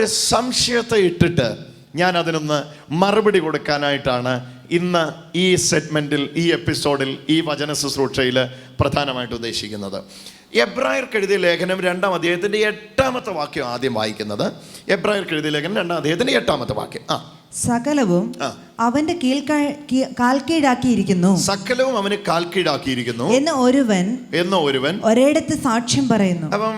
ഒരു സംശയത്തെ ഇട്ടിട്ട് ഞാൻ അതിനൊന്ന് മറുപടി കൊടുക്കാനായിട്ടാണ് ഇന്ന് ഈ സെഗ്മെന്റിൽ ഈ എപ്പിസോഡിൽ ഈ വചന ശുശ്രൂഷയിൽ പ്രധാനമായിട്ട് ഉദ്ദേശിക്കുന്നത്. എബ്രായർക്ക് ലേഖനം രണ്ടാം അധ്യായത്തിന്റെ എട്ടാമത്തെ വാക്യം ആദ്യം വായിക്കുന്നത്. എബ്രായർക്ക് ലേഖനം രണ്ടാം അധ്യായത്തിന്റെ എട്ടാമത്തെ വാക്യം. ആ സകലവും അവന്റെ കാൽക്കീടാക്കിയിരിക്കുന്നു കാൽക്കീഴാക്കിയിരിക്കുന്നു. സകലവും അവന് കാൽക്കീടാക്കിയിരിക്കുന്നു എന്ന് ഒരുവൻ എന്ന ഒരുവൻ ഒരിടത്ത് സാക്ഷ്യം പറയുന്നു. അപ്പം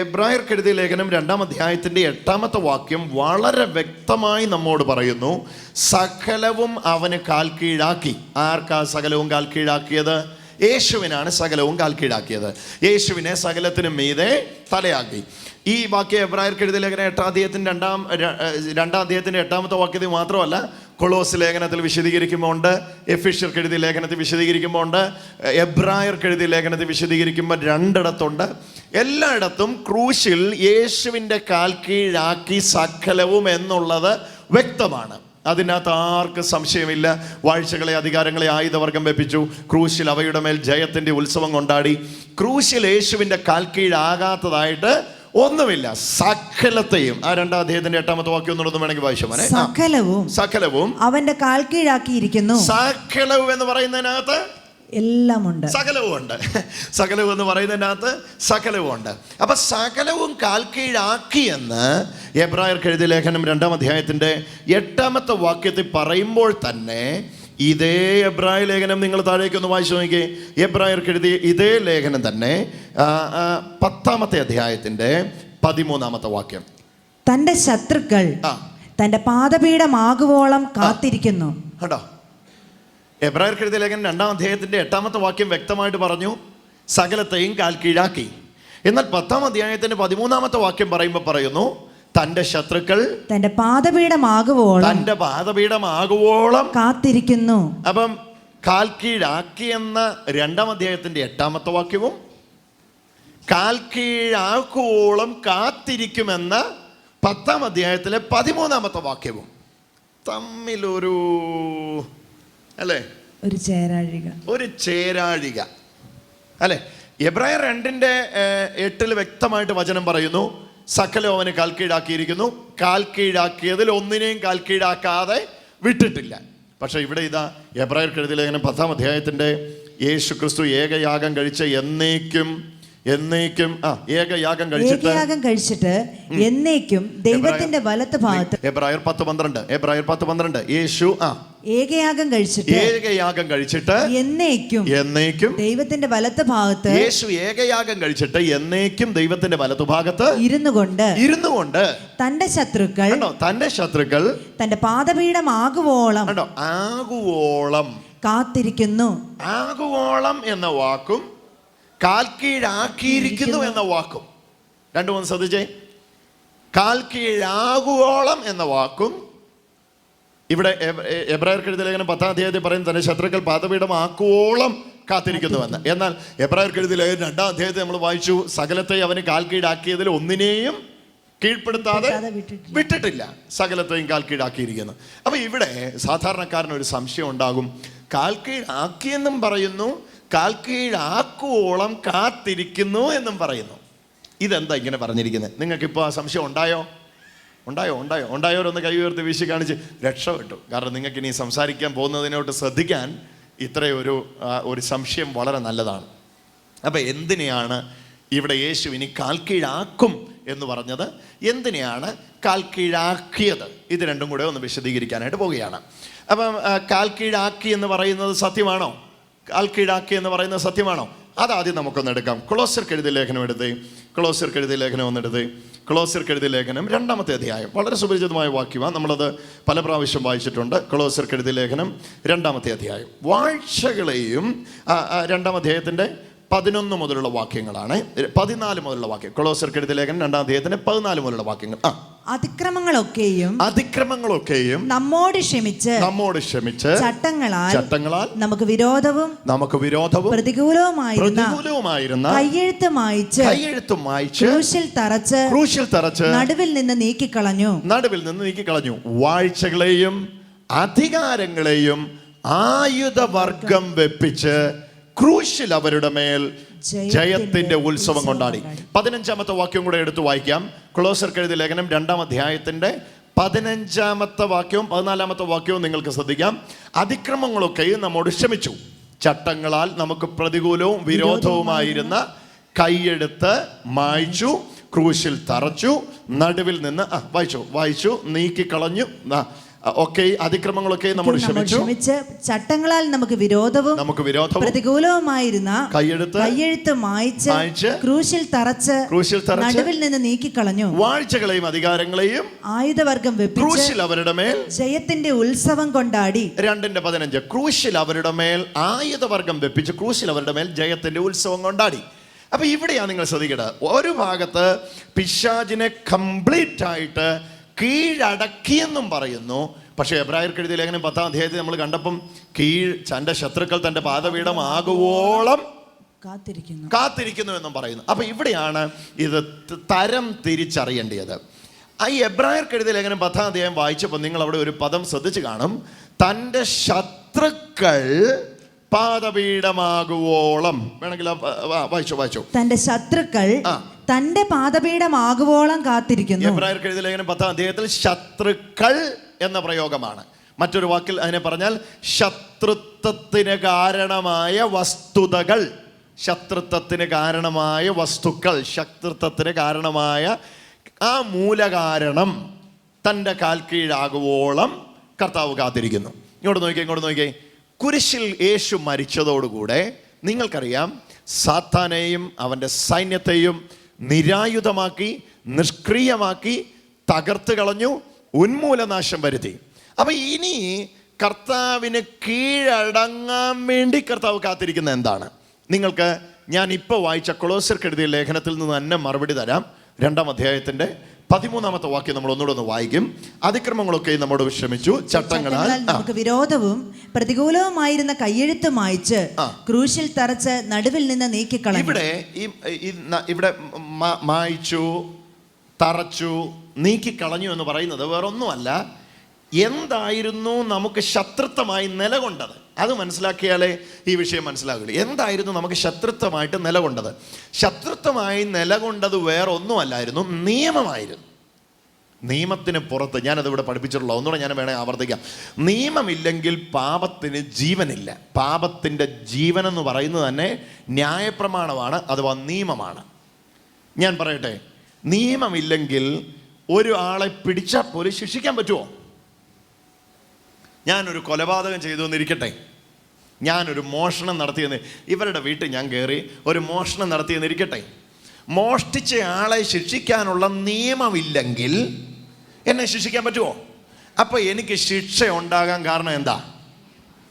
എബ്രായർക്കെഴുതിയ ലേഖനം രണ്ടാം അധ്യായത്തിന്റെ എട്ടാമത്തെ വാക്യം വളരെ വ്യക്തമായി നമ്മോട് പറയുന്നു സകലവും അവന് കാൽക്കീഴാക്കി. ആർക്കാ സകലവും കാൽക്കീഴാക്കിയത്? യേശുവിനാണ് സകലവും കാൽക്കീഴാക്കിയത്. യേശുവിനെ സകലത്തിനും മീതെ തലയാക്കി. ഈ വാക്യം എബ്രായർക്ക് എഴുതിയ ലേഖനം എട്ടാം അധ്യായത്തിന്റെ രണ്ടാം രണ്ടാം അധ്യായത്തിന്റെ എട്ടാമത്തെ വാക്യത്തിൽ മാത്രമല്ല കൊളോസ് ലേഖനത്തിൽ വിശദീകരിക്കുമ്പോൾ ഉണ്ട് എഫിഷ്യർക്ക് എഴുതിയ ലേഖനത്തിൽ വിശദീകരിക്കുമ്പോൾ ഉണ്ട് എബ്രായർക്ക് എഴുതിയ ലേഖനത്തിൽ വിശദീകരിക്കുമ്പോൾ രണ്ടിടത്തുണ്ട്. എല്ലായിടത്തും ക്രൂശിൽ യേശുവിന്റെ കാൽ കീഴാക്കി സകലവും എന്നുള്ളത് വ്യക്തമാണ്. അതിനകത്ത് ആർക്ക് സംശയമില്ല. വാഴ്ചകളെ അധികാരങ്ങളെ ആയുധവർഗം വെപ്പിച്ചു. ക്രൂശിൽ അവയുടെ മേൽ ജയത്തിന്റെ ഉത്സവം കൊണ്ടാടി. ക്രൂശിൽ യേശുവിന്റെ കാൽ കീഴാകാത്തതായിട്ട് ഒന്നുമില്ല. സകലത്തെയും. ആ രണ്ടാം അദ്ദേഹത്തിന്റെ എട്ടാമത്തെ വാക്യം ഒന്നുകൂടെ വേണമെങ്കിൽ വായിച്ചു സകലവും സകലവും. അവന്റെ കാൽ കീഴാക്കിയിരിക്കുന്നു. സകലവും എന്ന് പറയുന്നതിനകത്ത് എല്ലാമുണ്ട്. സകലവും ഉണ്ട്. സകലവും എന്ന് പറയുന്നതിനകത്ത് സകലവും ഉണ്ട്. അപ്പൊ സകലവും കാൽ കീഴാക്കിയെന്ന് എബ്രായർക്ക് എഴുതിയ ലേഖനം രണ്ടാം അധ്യായത്തിന്റെ എട്ടാമത്തെ വാക്യത്തിൽ പറയുമ്പോൾ തന്നെ ഇതേ എബ്രായ ലേഖനം നിങ്ങൾ താഴേക്ക് ഒന്ന് വായിച്ചു നോക്കിയേ എബ്രായർക്ക് എഴുതിയ ഇതേ ലേഖനം തന്നെ പത്താമത്തെ അധ്യായത്തിന്റെ പതിമൂന്നാമത്തെ വാക്യം. തന്റെ ശത്രുക്കൾ. തന്റെ പാദപീഠമാകുവോളം കാത്തിരിക്കുന്നു. കണ്ടോ? എബ്രായർക്ക് എഴുതിയ ലേഖനം രണ്ടാം അധ്യായത്തിന്റെ എട്ടാമത്തെ വാക്യം വ്യക്തമായിട്ട് പറഞ്ഞു സകലത്തെയും കാൽ കീഴാക്കി എന്നാൽ പത്താം അധ്യായത്തിന്റെ പതിമൂന്നാമത്തെ വാക്യം പറയുമ്പോൾ പറയുന്നു തന്റെ ശത്രുക്കൾ തന്റെ പാദപീഠമാകുവോളം തന്റെ പാദപീഠമാകുവോളം കാത്തിരിക്കുന്നു. അപ്പം കാൽ കീഴാക്കി എന്ന രണ്ടാം അധ്യായത്തിന്റെ എട്ടാമത്തെ വാക്യവും കാൽ കീഴാക്കുവോളം കാത്തിരിക്കുമെന്ന പത്താം അധ്യായത്തിലെ പതിമൂന്നാമത്തെ വാക്യവും. തമ്മിലൊരു അല്ലേ? ഒരു ചേരാഴിക. ഒരു ചേരാഴിക. അല്ലെ? എബ്രായർ രണ്ടിന്റെ എട്ടിൽ വ്യക്തമായിട്ട് വചനം പറയുന്നു. സകലം അവന് കാൽ കീഴാക്കിയിരിക്കുന്നു കാൽ കീഴാക്കിയതിൽ ഒന്നിനെയും കാൽ കീഴാക്കാതെ വിട്ടിട്ടില്ല. പക്ഷേ ഇവിടെ ഇതാ എബ്രായർ എഴുതിയ ലേഖനം പത്താം അധ്യായത്തിന്റെ യേശു ക്രിസ്തു ഏകയാഗം കഴിച്ച എന്നേക്കും എന്നേക്കും ആ ഏകയാഗം കഴിച്ചിട്ട് ഏകയാഗം കഴിച്ചിട്ട് എന്നേക്കും ദൈവത്തിന്റെ വലത്ത് ഭാഗത്ത് എബ്രായർ പത്ത് പന്ത്രണ്ട് എബ്രായർ പത്ത് പന്ത്രണ്ട്. യേശു ആ. ഏകയാഗം കഴിച്ചിട്ട് ഏകയാഗം കഴിച്ചിട്ട് എന്നേക്കും എന്നേക്കും ദൈവത്തിന്റെ വലത്ത് ഭാഗത്ത് യേശു ഏകയാഗം കഴിച്ചിട്ട് എന്നേക്കും ദൈവത്തിന്റെ വലതുഭാഗത്ത് ഇരുന്നു കൊണ്ട് ഇരുന്നു കൊണ്ട് തന്റെ ശത്രുക്കൾ തന്റെ ശത്രുക്കൾ തന്റെ പാദപീഠമാകുവോളം കണ്ടോ? ആകുവോളം. കാത്തിരിക്കുന്നു. ആകുവോളം എന്ന വാക്കും കാൽ കീഴാക്കിയിരിക്കുന്നു എന്ന വാക്കും. രണ്ടു മൂന്ന് ശ്രദ്ധിച്ചേ. കാൽ കീഴാകുവോളം എന്ന വാക്കും ഇവിടെ എബ്- എ- ലേഖനം പത്താം അധ്യായത്തിൽ പറയുന്നത് തന്നെ ശത്രുക്കൾ പാതപീഠം ആക്കുവോളം കാത്തിരിക്കുന്നുവെന്ന്. എന്നാൽ എബ്രായർക്ക് എഴുതിയ ലേഖനം രണ്ടാം അധ്യായത്തിൽ നമ്മൾ വായിച്ചു സകലത്തെ അവന് കാൽ കീഴാക്കിയതിൽ ഒന്നിനെയും കീഴ്പ്പെടുത്താതെ വിട്ടിട്ടില്ല. സകലത്തെയും കാൽ കീഴാക്കിയിരിക്കുന്നു അപ്പൊ ഇവിടെ സാധാരണക്കാരനൊരു സംശയം ഉണ്ടാകും. കാൽ കീഴാക്കിയെന്നും പറയുന്നു കാൽ കാത്തിരിക്കുന്നു എന്നും പറയുന്നു. ഇതെന്താ ഇങ്ങനെ പറഞ്ഞിരിക്കുന്നത് നിങ്ങൾക്കിപ്പോൾ ആ സംശയം ഉണ്ടായോ? ഉണ്ടായോ? ഉണ്ടായോ? ഉണ്ടായവരൊന്ന് കൈ ഉയർത്തി വീശി കാണിച്ച് രക്ഷപ്പെട്ടു. കാരണം നിങ്ങൾക്ക് ഇനി സംസാരിക്കാൻ പോകുന്നതിനോട്ട് ശ്രദ്ധിക്കാൻ ഇത്രയൊരു ഒരു സംശയം വളരെ നല്ലതാണ്. അപ്പം എന്തിനെയാണ് ഇവിടെ യേശു ഇനി കാൽ കീഴാക്കും എന്ന് പറഞ്ഞത്? എന്തിനെയാണ് കാൽ കീഴാക്കിയത് ഇത് രണ്ടും കൂടെ ഒന്ന് വിശദീകരിക്കാനായിട്ട് പോവുകയാണ്. അപ്പം കാൽക്കീഴാക്കി കാൽ കീഴാക്കി എന്ന് പറയുന്നത് സത്യമാണോ? കാൽ കീഴാക്കി എന്ന് പറയുന്നത് സത്യമാണോ? അതാദ്യം നമുക്കൊന്ന് എടുക്കാം. ക്ലോസർ കെഴുതി ലേഖനം എടുത്തേ ക്ലോസർ കെഴുതി ലേഖനം ഒന്ന് എടുത്തേ ക്ലോസർ കെഴുതി ലേഖനം രണ്ടാമത്തെ അധ്യായം. വളരെ സുപരിചിതമായ വാക്യമാണ്. നമ്മളത് പല പ്രാവശ്യം വായിച്ചിട്ടുണ്ട്. ക്ലോസർ കെഴുതി ലേഖനം രണ്ടാമത്തെ അധ്യായം. വാഴ്ചകളെയും രണ്ടാം അധ്യായത്തിന്റെ പതിനൊന്ന് മുതലുള്ള വാക്യങ്ങളാണ്. പതിനാല് മുതലുള്ള വാക്യം. കൊളോസർ ലേഖനം രണ്ടാം അദ്ദേഹത്തിന് പതിനാല് മുതലുള്ള വാക്യങ്ങൾ. ആ. അതിക്രമങ്ങളൊക്കെയും അതിക്രമങ്ങളൊക്കെയും നമ്മോട് ക്ഷമിച്ച് നമ്മോട് ക്ഷമിച്ച് ചട്ടങ്ങളാൽ ചട്ടങ്ങളാൽ നമുക്ക് വിരോധവും നമുക്ക് വിരോധവും പ്രതികൂലവുമായിരുന്ന പ്രതികൂലവുമായിരുന്ന കയ്യെഴുത്ത് മായ്ച്ച് ക്രൂശിൽ തറച്ച് ക്രൂശിൽ തറച്ച് നടുവിൽ നിന്ന് നീക്കിക്കളഞ്ഞു. നടുവിൽ നിന്ന് നീക്കിക്കളഞ്ഞു. വാഴ്ചകളെയും അധികാരങ്ങളെയും ആയുധവർഗം വെപ്പിച്ച് ക്രൂശിൽ അവരുടെ മേൽ ജയത്തിന്റെ ഉത്സവം കൊണ്ടാടി. പതിനഞ്ചാമത്തെ വാക്യം കൂടെ എടുത്തു വായിക്കാം. ക്ലോസർ എഴുതിയ ലേഖനം രണ്ടാം അധ്യായത്തിന്റെ പതിനഞ്ചാമത്തെ വാക്യവും പതിനാലാമത്തെ വാക്യവും നിങ്ങൾക്ക് ശ്രദ്ധിക്കാം. അതിക്രമങ്ങളൊക്കെയും നമ്മോട് ക്ഷമിച്ചു. ചട്ടങ്ങളാൽ നമുക്ക് പ്രതികൂലവും വിരോധവുമായിരുന്ന കൈയെടുത്ത് മായ്ച്ചു ക്രൂശിൽ തറച്ചു നടുവിൽ നിന്ന് ആ വായിച്ചു വായിച്ചു നീക്കിക്കളഞ്ഞു ഒക്കെ അതിക്രമങ്ങളൊക്കെ നമ്മൾ ക്ഷമിച്ചു. ക്ഷമിച്ച് ചട്ടങ്ങളാൽ നമുക്ക് വിരോധവും നമുക്ക് വിരോധവും പ്രതികൂലവുമായിരുന്ന കൈയെടുത്ത് കയ്യെഴുത്ത് മായ്ച്ച് മായ്ച്ച് ക്രൂശിൽ തറച്ച് ക്രൂശിൽ തറച്ച് നടുവിൽ നിന്ന് നീക്കിക്കളഞ്ഞു. വാഴ്ചകളെയും അധികാരങ്ങളെയും ആയുധവർഗം ക്രൂശിൽ അവരുടെ മേൽ ജയത്തിന്റെ ഉത്സവം കൊണ്ടാടി. രണ്ടിന്റെ പതിനഞ്ച്. ക്രൂശിൽ അവരുടെ മേൽ ആയുധവർഗം വെപ്പിച്ച് ക്രൂശിൽ അവരുടെ മേൽ ജയത്തിന്റെ ഉത്സവം കൊണ്ടാടി. അപ്പൊ ഇവിടെയാണ് നിങ്ങൾ ശ്രദ്ധിക്കേണ്ടത്. ഒരു ഭാഗത്ത് പിശാജിനെ കംപ്ലീറ്റ് ആയിട്ട് കീഴടക്കിയെന്നും പറയുന്നു. പക്ഷേ എബ്രായർക്ക് എഴുതിയ ലേഖനം പത്താം അധ്യായത്തിൽ നമ്മൾ കണ്ടപ്പം കീഴ് തന്റെ ശത്രുക്കൾ തന്റെ പാതപീഠം ആകുവോളം കാത്തിരിക്കുന്നു. കാത്തിരിക്കുന്നു എന്നും പറയുന്നു. അപ്പൊ ഇവിടെയാണ് ഇത് തരം തിരിച്ചറിയേണ്ടത്. ആ ഈ എബ്രായർക്ക് എഴുതിയ ലേഖനം പത്താം അധ്യായം വായിച്ചപ്പോൾ നിങ്ങൾ അവിടെ ഒരു പദം ശ്രദ്ധിച്ചു കാണും. തന്റെ ശത്രുക്കൾ പാദപീഠമാകുവോളം വേണമെങ്കിൽ വായിച്ചു വായിച്ചു. തന്റെ ശത്രുക്കൾ. തന്റെ പാദപീഠമാകുവോളം കാത്തിരിക്കുന്നു. പത്താം അധ്യായത്തിൽ ശത്രുക്കൾ എന്ന പ്രയോഗമാണ്. മറ്റൊരു വാക്കിൽ അതിനെ പറഞ്ഞാൽ ശത്രുത്വത്തിന് കാരണമായ വസ്തുതകൾ. ശത്രുത്വത്തിന് കാരണമായ വസ്തുക്കൾ. ശത്രുത്വത്തിന് കാരണമായ ആ മൂലകാരണം തന്റെ കാൽ കീഴാകുവോളം കർത്താവ് കാത്തിരിക്കുന്നു. ഇങ്ങോട്ട് നോക്കി ഇങ്ങോട്ട് നോക്കി കുരിശിൽ യേശു മരിച്ചതോടുകൂടെ നിങ്ങൾക്കറിയാം സാത്താനെയും അവന്റെ സൈന്യത്തെയും നിരായുധമാക്കി നിഷ്ക്രിയമാക്കി തകർത്ത് കളഞ്ഞു ഉന്മൂലനാശം വരുത്തി. അപ്പൊ ഇനി കർത്താവിന് കീഴടങ്ങാൻ വേണ്ടി കർത്താവ് കാത്തിരിക്കുന്ന എന്താണ്? നിങ്ങൾക്ക് ഞാൻ ഇപ്പോൾ വായിച്ച കൊളോസർക്ക് ലേഖനത്തിൽ നിന്ന് തന്നെ മറുപടി തരാം. രണ്ടാം അധ്യായത്തിന്റെ പതിമൂന്നാമത്തെ വാക്യം നമ്മൾ ഒന്നുകൂടെ ഒന്ന് വായിക്കും. അതിക്രമങ്ങളൊക്കെ നമ്മോട് വിശ്രമിച്ചു ചട്ടങ്ങളാൽ നമുക്ക് വിരോധവും പ്രതികൂലവുമായിരുന്ന കയ്യെഴുത്ത് മായ്ച്ച്. ക്രൂശിൽ തറച്ച് നടുവിൽ നിന്ന് നീക്കിക്കളഞ്ഞു. ഇവിടെ ഈ ഇവിടെ മായ്ച്ചു തറച്ചു നീക്കിക്കളഞ്ഞു എന്ന് പറയുന്നത് വേറൊന്നുമല്ല. എന്തായിരുന്നു നമുക്ക് ശത്രുത്വമായി നിലകൊണ്ടത്? അത് മനസ്സിലാക്കിയാലേ ഈ വിഷയം മനസ്സിലാകുള്ളൂ. എന്തായിരുന്നു നമുക്ക് ശത്രുത്വമായിട്ട് നിലകൊണ്ടത്? ശത്രുത്വമായി നിലകൊണ്ടത് വേറെ ഒന്നുമല്ലായിരുന്നു നിയമമായിരുന്നു. നിയമത്തിന് പുറത്ത് ഞാനത് ഇവിടെ പഠിപ്പിച്ചിട്ടുള്ള ഒന്നുകൂടെ ഞാൻ വേണേൽ ആവർത്തിക്കാം. നിയമമില്ലെങ്കിൽ പാപത്തിന് ജീവനില്ല. പാപത്തിന്റെ ജീവൻ എന്ന് പറയുന്നത് തന്നെ ന്യായപ്രമാണമാണ് അഥവാ നിയമമാണ്. ഞാൻ പറയട്ടെ നിയമമില്ലെങ്കിൽ ഒരു ആളെ പിടിച്ചാൽ പോലും ശിക്ഷിക്കാൻ പറ്റുമോ? ഞാനൊരു കൊലപാതകം ചെയ്തു എന്നിരിക്കട്ടെ. ഞാനൊരു മോഷണം നടത്തിയെന്ന് ഇവരുടെ വീട്ടിൽ ഞാൻ കയറി ഒരു മോഷണം നടത്തിയെന്നിരിക്കട്ടെ മോഷ്ടിച്ച ആളെ ശിക്ഷിക്കാനുള്ള നിയമമില്ലെങ്കിൽ എന്നെ ശിക്ഷിക്കാൻ പറ്റുമോ അപ്പോൾ എനിക്ക് ശിക്ഷ ഉണ്ടാകാൻ കാരണം എന്താ?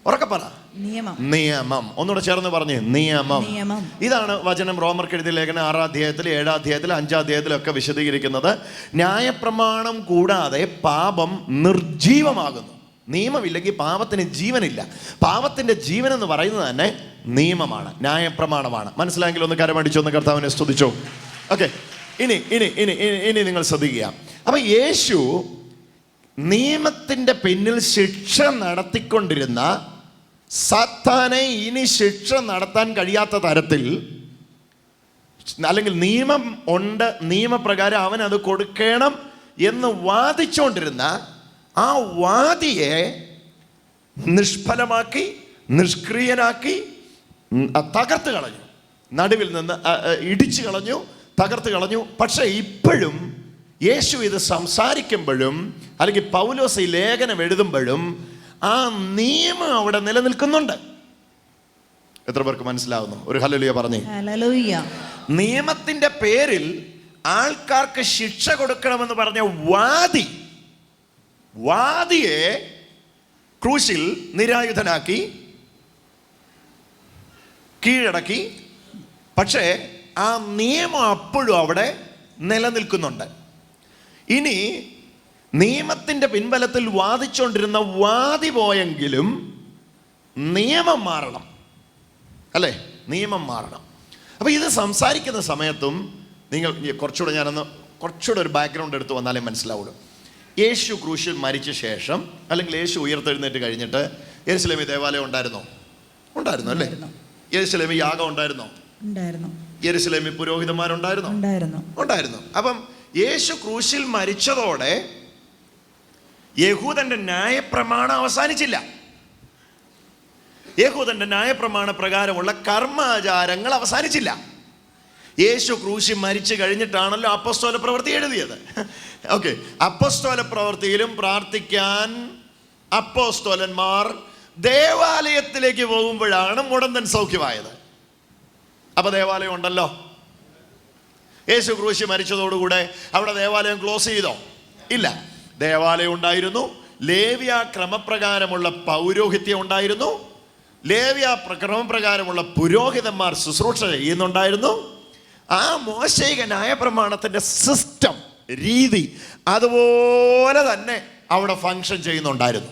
ഉറക്കെ പറ. നിയമം. നിയമം. ഒന്നുകൂടെ ചേർന്ന് പറഞ്ഞു. നിയമം. ഇതാണ് വചനം റോമർ എഴുതിയ ലേഖനം ആറാം അധ്യായത്തിൽ ഏഴാം അധ്യായത്തിൽ അഞ്ചാം അധ്യായത്തിലൊക്കെ വിശദീകരിക്കുന്നത്. ന്യായപ്രമാണം കൂടാതെ പാപം നിർജീവമാകുന്നു നിയമമില്ലെങ്കിൽ പാപത്തിന് ജീവനില്ല. പാപത്തിന്റെ ജീവൻ എന്ന് പറയുന്നത് തന്നെ നിയമമാണ് ന്യായപ്രമാണമാണ്. മനസ്സിലായെങ്കിൽ ഒന്ന് കരമടിച്ചു ഒന്ന് കർത്താവിനെ സ്തുതിച്ചോ? ഓക്കെ ഇനി ഇനി ഇനി ഇനി- നിങ്ങൾ ശ്രദ്ധിക്കുക. അപ്പൊ യേശു നിയമത്തിന്റെ പിന്നിൽ ശിക്ഷ നടത്തിക്കൊണ്ടിരുന്ന സത്താനെ ഇനി ശിക്ഷ നടത്താൻ കഴിയാത്ത തരത്തിൽ അല്ലെങ്കിൽ നിയമം ഉണ്ട് നിയമപ്രകാരം അവൻ അത് കൊടുക്കണം എന്ന് വാദിച്ചുകൊണ്ടിരുന്ന ആ വാദിയെ നിഷ്ഫലമാക്കി നിഷ്ക്രിയനാക്കി തകർത്ത് കളഞ്ഞു. നടുവിൽ നിന്ന് ഇടിച്ചു കളഞ്ഞു തകർത്ത് കളഞ്ഞു. പക്ഷേ ഇപ്പോഴും യേശു ഇത് സംസാരിക്കുമ്പോഴും അല്ലെങ്കിൽ പൗലോസ് ഈ ലേഖനം എഴുതുമ്പോഴും ആ നിയമം അവിടെ നിലനിൽക്കുന്നുണ്ട്. എത്ര പേർക്ക് മനസ്സിലാവുന്നു? ഒരു ഹല്ലേലൂയ പറഞ്ഞേ. നിയമത്തിന്റെ പേരിൽ ആൾക്കാർക്ക് ശിക്ഷ കൊടുക്കണമെന്ന് പറഞ്ഞ വാദി വാദിയെ ക്രൂശിൽ നിരായുധനാക്കി കീഴടക്കി. പക്ഷേ ആ നിയമം അപ്പോഴും അവിടെ നിലനിൽക്കുന്നുണ്ട്. ഇനി നിയമത്തിന്റെ പിൻബലത്തിൽ വാദിച്ചുകൊണ്ടിരുന്ന വാദി പോയെങ്കിലും നിയമം മാറണം. അല്ലേ? നിയമം മാറണം. അപ്പോൾ ഇത് സംസാരിക്കുന്ന സമയത്തും നിങ്ങൾ കുറച്ചുകൂടെ ഞാനൊന്ന് കുറച്ചുകൂടെ ഒരു ബാക്ക്ഗ്രൗണ്ട് എടുത്ത് വന്നാലേ മനസ്സിലാവുള്ളൂ. യേശു ക്രൂശിൽ മരിച്ച ശേഷം അല്ലെങ്കിൽ യേശു ഉയർത്തെഴുന്നേറ്റ് കഴിഞ്ഞിട്ട് യേശുലമി ദേവാലയം ഉണ്ടായിരുന്നോ? ഉണ്ടായിരുന്നു അല്ലേ? യേശുലമി യാഗം ഉണ്ടായിരുന്നോ? ഉണ്ടായിരുന്നു. യെരുസലേമിൽ പുരോഹിതന്മാരുണ്ടായിരുന്നോ? ഉണ്ടായിരുന്നു. ഉണ്ടായിരുന്നു. അപ്പം യേശു ക്രൂശിൽ മരിച്ചതോടെ യഹൂദന്റെ ന്യായപ്രമാണം അവസാനിച്ചില്ല. യഹൂദന്റെ ന്യായപ്രമാണ പ്രകാരമുള്ള കർമാചാരങ്ങൾ അവസാനിച്ചില്ല. യേശു ക്രൂശി മരിച്ചു കഴിഞ്ഞിട്ടാണല്ലോ അപ്പസ്തോല പ്രവൃത്തി എഴുതിയത്. ഓക്കെ അപ്പസ്തോല പ്രവൃത്തിയിലും പ്രാർത്ഥിക്കാൻ അപ്പോസ്തോലന്മാർ ദേവാലയത്തിലേക്ക് പോകുമ്പോഴാണ് മുടന്തൻ സൗഖ്യമായത്. അപ്പൊ ദേവാലയം ഉണ്ടല്ലോ. യേശു ക്രൂശി മരിച്ചതോടുകൂടെ അവിടെ ദേവാലയം ക്ലോസ് ചെയ്തോ? ഇല്ല. ദേവാലയം ഉണ്ടായിരുന്നു. ലേവ്യ ക്രമപ്രകാരമുള്ള പൗരോഹിത്യം ഉണ്ടായിരുന്നു. ലേവ്യ പ്ര- ക്രമപ്രകാരമുള്ള പുരോഹിതന്മാർ ശുശ്രൂഷ ചെയ്യുന്നുണ്ടായിരുന്നു. ആ മോശൈക ന്യായപ്രമാണത്തിന്റെ സിസ്റ്റം രീതി അതുപോലെ തന്നെ അവിടെ ഫങ്ഷൻ ചെയ്യുന്നുണ്ടായിരുന്നു.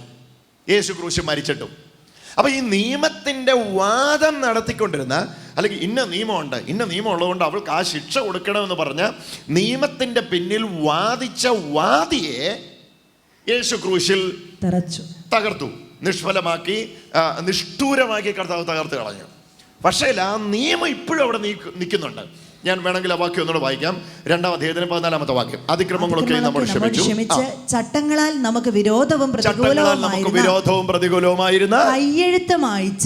യേശു ക്രൂശ് മരിച്ചിട്ടും. അപ്പൊ ഈ നിയമത്തിന്റെ വാദം നടത്തിക്കൊണ്ടിരുന്ന അല്ലെങ്കിൽ ഇന്ന നിയമമുണ്ട് ഇന്ന നിയമം ഉള്ളതുകൊണ്ട് അവൾക്ക് ആ ശിക്ഷ കൊടുക്കണമെന്ന് പറഞ്ഞ് നിയമത്തിന്റെ പിന്നിൽ വാദിച്ച വാദിയെ യേശു ക്രൂശിൽ തകർത്തു. നിഷ്ഫലമാക്കി നിഷ്ഠൂരമാക്കി കർത്താവ് തകർത്ത് കളഞ്ഞു. പക്ഷേ ആ നിയമം ഇപ്പോഴും അവിടെ നിൽക്കുന്നുണ്ട്. ഞാൻ വേണമെങ്കിൽ ആ വാക്യം ഒന്നുകൂടെ വായിക്കാം. രണ്ടാം അധ്യായത്തിന് പതിനാലാമത്തെ വാക്യം. അതിക്രമങ്ങളൊക്കെ നമ്മൾ ക്ഷമിച്ചു. ചട്ടങ്ങളാൽ നമുക്ക് വിരോധവും നമുക്ക് വിരോധവും പ്രതികൂലവുമായിരുന്ന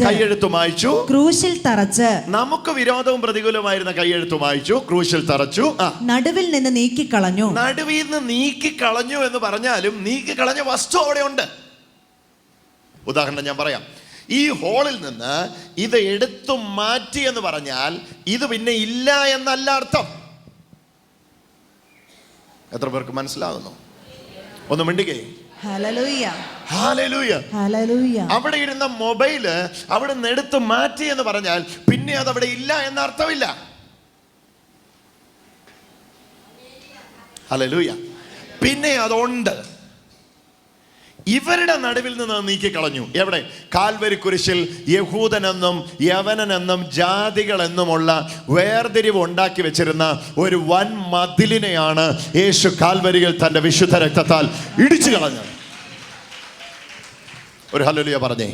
കയ്യെഴുത്തും മായ്ച്ചു ക്രൂശിൽ തറച്ച് നമുക്ക് വിരോധവും പ്രതികൂലമായിരുന്ന കയ്യെഴുത്തും മായ്ച്ചു ക്രൂശിൽ തറച്ചു. നടുവിൽ നിന്ന് നീക്കി കളഞ്ഞു നടുവിൽ നിന്ന് നീക്കി കളഞ്ഞു എന്ന് പറഞ്ഞാലും നീക്കി കളഞ്ഞ വസ്തു അവിടെ ഉണ്ട്. ഉദാഹരണം ഞാൻ പറയാം. ഈ ഹോളിൽ നിന്ന് ഇത് എടുത്തു മാറ്റി എന്ന് പറഞ്ഞാൽ ഇത് പിന്നെ ഇല്ല എന്നല്ല അർത്ഥം. എത്ര പേർക്ക് മനസ്സിലാകുന്നു? ഒന്ന് മിണ്ടിക്കേ അവിടെ ഇരുന്ന മൊബൈൽ അവിടെ നിന്ന് എടുത്ത് മാറ്റി എന്ന് പറഞ്ഞാൽ പിന്നെ അത് അവിടെ ഇല്ല എന്ന അർത്ഥമില്ല. ഹലലൂയ പിന്നെ അതുണ്ട്. ഇവരുടെ നടുവിൽ നിന്ന് നീക്കി കളഞ്ഞു എവിടെ? കാൽവരി കുരിശിൽ യഹൂദനെന്നും യവനനെന്നും ജാതികളെന്നുമുള്ള വേർതിരിവ് ഉണ്ടാക്കി വെച്ചിരുന്ന ഒരു വൻ മതിലിനെയാണ് യേശു കാൽവരിയിൽ തന്റെ വിശുദ്ധ രക്തത്താൽ ഇടിച്ചു കളഞ്ഞത്. ഒരു ഹലലുയ പറഞ്ഞേ.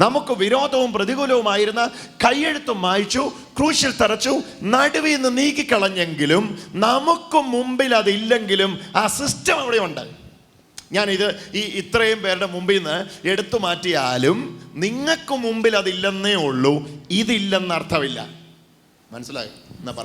നമുക്ക് വിരോധവും പ്രതികൂലവുമായിരുന്ന കയ്യെഴുത്തും മായിച്ചു ക്രൂശിൽ തറച്ചു നടുവിൽ നിന്ന് നീക്കിക്കളഞ്ഞെങ്കിലും നമുക്ക് മുമ്പിൽ അതില്ലെങ്കിലും ആ സിസ്റ്റം അവിടെ ഉണ്ട്. ഞാനിത് ഈ ഇത്രയും പേരുടെ മുമ്പിൽ നിന്ന് എടുത്തു മാറ്റിയാലും നിങ്ങൾക്ക് മുമ്പിൽ അതില്ലെന്നേ ഉള്ളൂ. ഇതില്ലെന്ന് അർത്ഥമില്ല. മനസ്സിലായോ? എന്നാ പറ.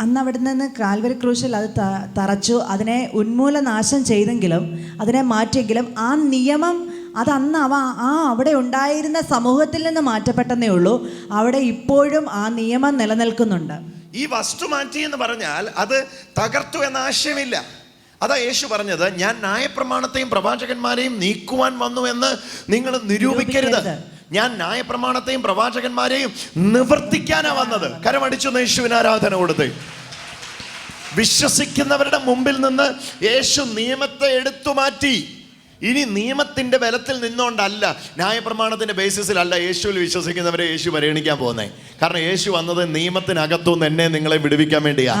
അന്ന് അവിടെ നിന്ന് കാൽവരി ക്രൂശിൽ അത് തറച്ചു അതിനെ ഉന്മൂലനാശം ചെയ്തെങ്കിലും അതിനെ മാറ്റിയെങ്കിലും ആ നിയമം അത് അന്ന് അവ ആ അവിടെ ഉണ്ടായിരുന്ന സമൂഹത്തിൽ നിന്ന് മാറ്റപ്പെട്ടെന്നേ ഉള്ളൂ. അവിടെ ഇപ്പോഴും ആ നിയമം നിലനിൽക്കുന്നുണ്ട്. ഈ വസ്തു മാറ്റി എന്ന് പറഞ്ഞാൽ അത് തകർത്തു എന്ന ആശയമില്ല. അതാ യേശു പറഞ്ഞത് ഞാൻ ന്യായപ്രമാണത്തെയും പ്രവാചകന്മാരെയും നീക്കുവാൻ വന്നു എന്ന് നിങ്ങൾ നിരൂപിക്കരുത്. ഞാൻ ന്യായപ്രമാണത്തെയും പ്രവാചകന്മാരെയും നിവർത്തിക്കാനാ വന്നത്. കരമടിച്ചു യേശുവിന് ആരാധന കൊടുത്ത്. വിശ്വസിക്കുന്നവരുടെ മുമ്പിൽ നിന്ന് യേശു നിയമത്തെ എടുത്തു മാറ്റി. ഇനി നിയമത്തിന്റെ ബലത്തിൽ നിന്നുകൊണ്ടല്ല ന്യായപ്രമാണത്തിന്റെ ബേസിസിലല്ല യേശുവിൽ വിശ്വസിക്കുന്നവരെ യേശു പരിഗണിക്കാൻ പോകുന്നത് കാരണം യേശു വന്നത് നിയമത്തിനകത്തുനിന്ന് എന്നെ നിങ്ങളെ വിടുവിക്കാൻ വേണ്ടിയാണ്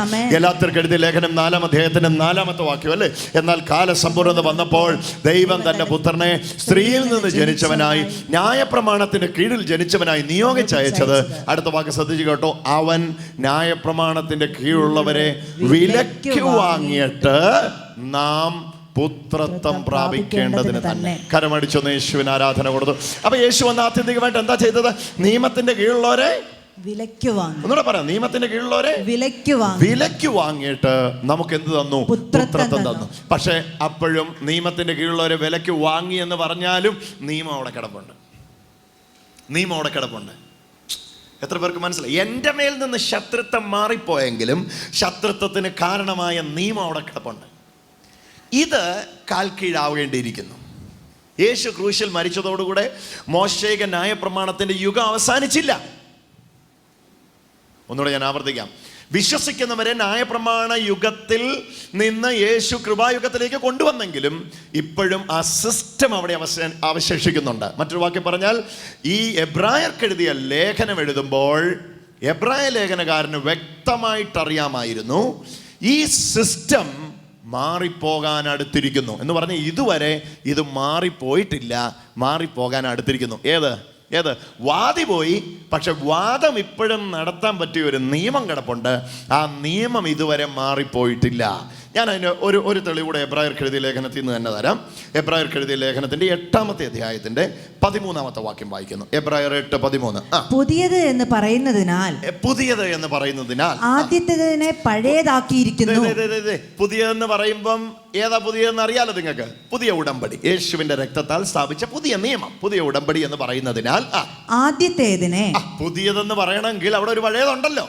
എഴുതിയ ലേഖനം നാലാം അദ്ദേഹത്തിന്റെ നാലാമത്തെ വാക്യം അല്ലേ? എന്നാൽ കാലസമ്പൂർണത വന്നപ്പോൾ ദൈവം തന്റെ പുത്രനെ സ്ത്രീയിൽ നിന്ന് ജനിച്ചവനായി ന്യായപ്രമാണത്തിന്റെ കീഴിൽ ജനിച്ചവനായി നിയോഗിച്ചയച്ചത് അടുത്ത വാക്ക് ശ്രദ്ധിച്ചു കേട്ടോ. അവൻ ന്യായപ്രമാണത്തിന്റെ കീഴിലുള്ളവരെ വിലയ്ക്ക് വാങ്ങിയിട്ട് നാം പുത്രത്വം പ്രാപിക്കേണ്ടതിന് തന്നെ. കരമടിച്ചൊന്ന് യേശുവിന് ആരാധന കൊടുത്തു. അപ്പൊ യേശു വന്ന് ആത്യന്തികമായിട്ട് എന്താ ചെയ്തത്? നിയമത്തിന്റെ കീഴിലുള്ളവരെ വിലയ്ക്ക് വാങ്ങി. ഒന്നുകൂടെ പറയാം നിയമത്തിന്റെ കീഴിലുള്ളവരെ വിലക്ക് വാങ്ങി. വാങ്ങിയിട്ട് നമുക്ക് എന്ത് തന്നു? പുത്രത്വം തന്നു. പക്ഷേ പക്ഷെ അപ്പോഴും നിയമത്തിന്റെ കീഴിലുള്ളവരെ വിലക്ക് വാങ്ങി എന്ന് പറഞ്ഞാലും നിയമം അവിടെ കിടപ്പുണ്ട്. നിയമം അവിടെ കിടപ്പുണ്ട്. എത്ര പേർക്ക് മനസ്സിലായി? എന്റെ മേൽ നിന്ന് ശത്രുത്വം മാറിപ്പോയെങ്കിലും ശത്രുത്വത്തിന് കാരണമായ നിയമം അവിടെ കിടപ്പുണ്ട്. ഇത് കാൽ കീഴാവേണ്ടിയിരിക്കുന്നു യേശു ക്രൂശിൽ മരിച്ചതോടുകൂടെ മോശേക ന്യായപ്രമാണത്തിന്റെ യുഗം അവസാനിച്ചില്ല. ഒന്നുകൂടെ ഞാൻ ആവർത്തിക്കാം. വിശ്വസിക്കുന്നവരെ ന്യായപ്രമാണ യുഗത്തിൽ നിന്ന് യേശു കൃപായുഗത്തിലേക്ക് കൊണ്ടുവന്നെങ്കിലും ഇപ്പോഴും ആ സിസ്റ്റം അവിടെ അവശ അവശേഷിക്കുന്നുണ്ട്. മറ്റൊരു വാക്യം പറഞ്ഞാൽ ഈ എബ്രായർക്കെഴുതിയ ലേഖനം എഴുതുമ്പോൾ എബ്രായ ലേഖനകാരന് വ്യക്തമായിട്ടറിയാമായിരുന്നു ഈ സിസ്റ്റം മാറിപ്പോകാൻ അടുത്തിരിക്കുന്നു എന്ന് പറഞ്ഞ് ഇതുവരെ ഇത് മാറിപ്പോയിട്ടില്ല മാറിപ്പോകാൻ അടുത്തിരിക്കുന്നു ഏത്? ഏത്? വാദി പോയി പക്ഷെ വാദം ഇപ്പോഴും നടത്താൻ പറ്റിയ ഒരു നിയമം കിടപ്പുണ്ട്. ആ നിയമം ഇതുവരെ മാറിപ്പോയിട്ടില്ല. ഞാൻ അതിന് ഒരു ഒരു തെളിവൂടെ എബ്രാഹിർ കെഴുതിയ ലേഖനത്തിൽ നിന്ന് തന്നെ തരാം. എബ്രാഹിർ കെഴുതിയ ലേഖനത്തിന്റെ എട്ടാമത്തെ അധ്യായത്തിന്റെ പതിമൂന്നാമത്തെ വാക്യം വായിക്കുന്നു. എബ്രായർ എട്ട് പതിമൂന്ന്. പുതിയത് എന്ന് പറയുന്നതിനാൽ പുതിയത് എന്ന് പറയുന്നതിനാൽ. ആദ്യത്തേതിനെ പഴയതാക്കിയിരിക്കുന്നു. പുതിയതെന്ന് പറയുമ്പം ഏതാ പുതിയതെന്ന് അറിയാലോ നിങ്ങൾക്ക്? പുതിയ ഉടമ്പടി. യേശുവിന്റെ രക്തത്താൽ സ്ഥാപിച്ച പുതിയ നിയമം. പുതിയ ഉടമ്പടി എന്ന് പറയുന്നതിനാൽ ആദ്യത്തേതിനെ പുതിയതെന്ന് പറയണമെങ്കിൽ അവിടെ ഒരു പഴയതുണ്ടല്ലോ.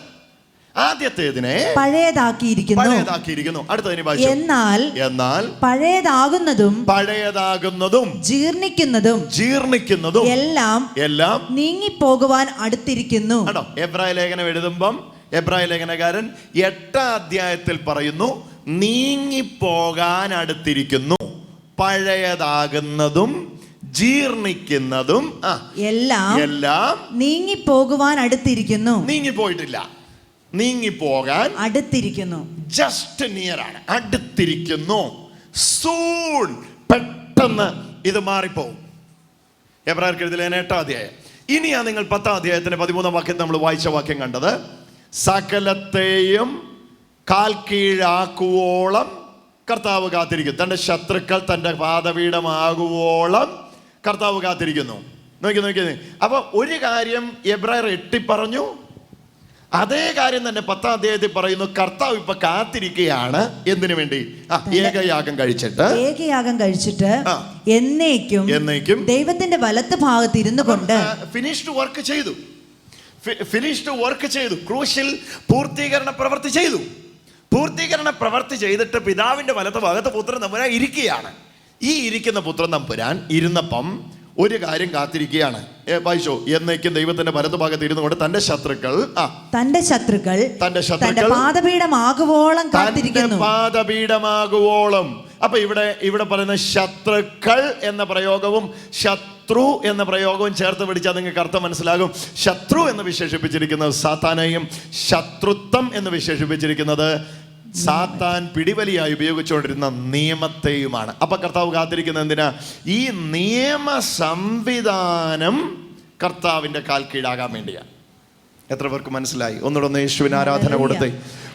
ആദ്യത്തേതിനെ പഴയതാക്കിയിരിക്കുന്നു. പഴയതാക്കിയിരിക്കുന്നു. അടുത്തതിനെ എന്നാൽ എന്നാൽ പഴയതാകുന്നതും പഴയതാകുന്നതും ജീർണിക്കുന്നതും ജീർണിക്കുന്നതും എല്ലാം എല്ലാം നീങ്ങിപ്പോകുവാൻ അടുത്തിരിക്കുന്നു. ആണോ എബ്രായ ലേഖനം എഴുതുമ്പം എബ്രായ ലേഖനകാരൻ എട്ടാം അധ്യായത്തിൽ പറയുന്നു നീങ്ങിപ്പോകാൻ അടുത്തിരിക്കുന്നു. പഴയതാകുന്നതും ജീർണിക്കുന്നതും എല്ലാം എല്ലാം നീങ്ങിപ്പോകുവാൻ അടുത്തിരിക്കുന്നു. നീങ്ങിപ്പോയിട്ടില്ല. നീങ്ങിപ്പോകാൻ അടുത്തിരിക്കുന്നു. ജസ്റ്റ് നിയർ ആണ്. അടുത്തിരിക്കുന്നു. സൂൺ പെട്ടെന്ന് ഇത് മാറിപ്പോവും. എബ്രാർക്ക് എഴുതിയ എട്ടാം അധ്യായം. ഇനിയാ നിങ്ങൾ പത്താം അധ്യായത്തിന്റെ പതിമൂന്നാം വാക്യം നമ്മൾ വായിച്ച വാക്യം കണ്ടത്. സകലത്തെയും കാൽ കീഴാക്കുവോളം കർത്താവ് കാത്തിരിക്കുന്നു. തന്റെ ശത്രുക്കൾ തന്റെ പാതപീഠമാകുവോളം കർത്താവ് കാത്തിരിക്കുന്നു. നോക്കി നോക്കി. അപ്പൊ ഒരു കാര്യം എബ്രായർ എട്ടി പറഞ്ഞു അതേ കാര്യം തന്നെ പത്താം അധ്യായത്തിൽ പറയുന്നു കർത്താവ് ഇപ്പൊ കാത്തിരിക്കുകയാണ് എന്തിനു വേണ്ടി? ഏകയാഗം കഴിച്ചിട്ട്. ഏകയാഗം കഴിച്ചിട്ട്. എന്നേക്കും എന്നേക്കും ദൈവത്തിന്റെ വലത്ത് ഭാഗത്ത് ഇരുന്നു കൊണ്ട് ഫിനിഷ്ഡ് വർക്ക് ചെയ്തു. ഫിനിഷ്ഡ് വർക്ക് ചെയ്തു. ക്രൂശിൽ പൂർത്തീകരണ പ്രവൃത്തി ചെയ്തു. പൂർത്തീകരണ പ്രവൃത്തി ചെയ്തിട്ട് പിതാവിന്റെ വലത്ത് ഭാഗത്ത് പുത്രൻ തമ്പുരാൻ ഇരിക്കുകയാണ്. ഈ ഇരിക്കുന്ന പുത്രൻ തമ്പുരാൻ ഇരുന്നപ്പം ഒരു കാര്യം കാത്തിരിക്കുകയാണ്. ഏ, വായിച്ചോ? എന്നേക്കും ദൈവത്തിന്റെ വലതുഭാഗത്ത് ഭാഗത്ത് ഇരുന്നു കൊണ്ട് തന്റെ ശത്രുക്കൾ ആ. തന്റെ ശത്രുക്കൾ തന്റെ ശത്രുക്കൾ പാദപീഠമാകുവോളം കാത്തിരിക്കുന്നു. പാദപീഠമാകുവോളം. അപ്പൊ ഇവിടെ ഇവിടെ പറയുന്ന ശത്രുക്കൾ എന്ന പ്രയോഗവും ശത്രു എന്ന പ്രയോഗവും ചേർത്ത് പിടിച്ചാൽ നിങ്ങൾക്ക് അർത്ഥം മനസ്സിലാകും. ശത്രു എന്ന് വിശേഷിപ്പിച്ചിരിക്കുന്നത് സാത്താനെയും ശത്രുത്വം എന്ന് വിശേഷിപ്പിച്ചിരിക്കുന്നത് സാത്താൻ പിടിവലിയായി ഉപയോഗിച്ചുകൊണ്ടിരുന്ന നിയമത്തെയുമാണ്. അപ്പൊ കർത്താവ് കാത്തിരിക്കുന്നത് എന്തിനാ? ഈ നിയമ സംവിധാനം കർത്താവിന്റെ കാൽ കീഴാകാൻ വേണ്ടിയാണ്. എത്ര പേർക്ക് മനസ്സിലായി? ഒന്നുകൂടെ ഒന്ന് യേശുവിന് ആരാധന കൊടുത്തേ.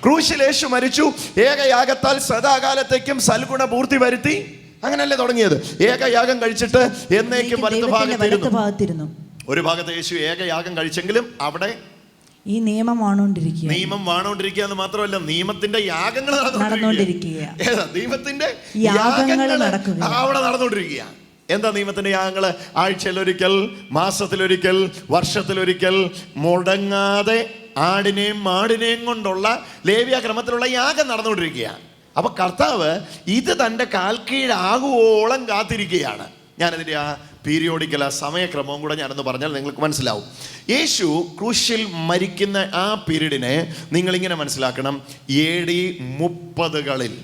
ക്രൂശിൽ യേശു മരിച്ചു. ഏകയാഗത്താൽ സദാകാലത്തേക്കും സൽഗുണ പൂർത്തി വരുത്തി. അങ്ങനല്ലേ തുടങ്ങിയത്? ഏകയാഗം കഴിച്ചിട്ട് എന്നേക്കും വലത്ത് ദൈവത്തിന്റെ വലത്ത് ഭാഗത്തിരുന്നു ഭാഗത്തിരുന്നു ഒരു ഭാഗത്ത് യേശു ഏകയാഗം കഴിച്ചെങ്കിലും അവിടെ ഈ നിയമം വാണോണ്ടിരിക്കുക. നിയമം വാണോണ്ടിരിക്കുക എന്ന് മാത്രമല്ല നിയമത്തിന്റെ യാഗങ്ങൾ നടന്നുകൊണ്ടിരിക്കുക. നിയമത്തിന്റെ യാഗങ്ങൾ നടക്കുക. അവിടെ നടന്നുകൊണ്ടിരിക്കുക. എന്താ നിയമത്തിന്റെ യാഗങ്ങൾ? ആഴ്ചയിലൊരിക്കൽ മാസത്തിലൊരിക്കൽ വർഷത്തിലൊരിക്കൽ മുടങ്ങാതെ ആടിനെയും മാടിനെയും കൊണ്ടുള്ള ലേവ്യ ക്രമത്തിലുള്ള യാഗം നടന്നുകൊണ്ടിരിക്കുക. അപ്പൊ കർത്താവ് ഇത് തന്റെ കാൽക്കീഴാകുവോളം കാത്തിരിക്കുകയാണ്. ഞാനതിന്റെ ആ പീരിയോഡിക്കൽ ആ സമയക്രമവും കൂടെ ഞാനൊന്ന് പറഞ്ഞാൽ നിങ്ങൾക്ക് മനസ്സിലാവും. യേശു ക്രൂശിൽ മരിക്കുന്ന ആ പീരീഡിനെ നിങ്ങളിങ്ങനെ മനസ്സിലാക്കണം. എ ഡി മുപ്പതുകളിൽ.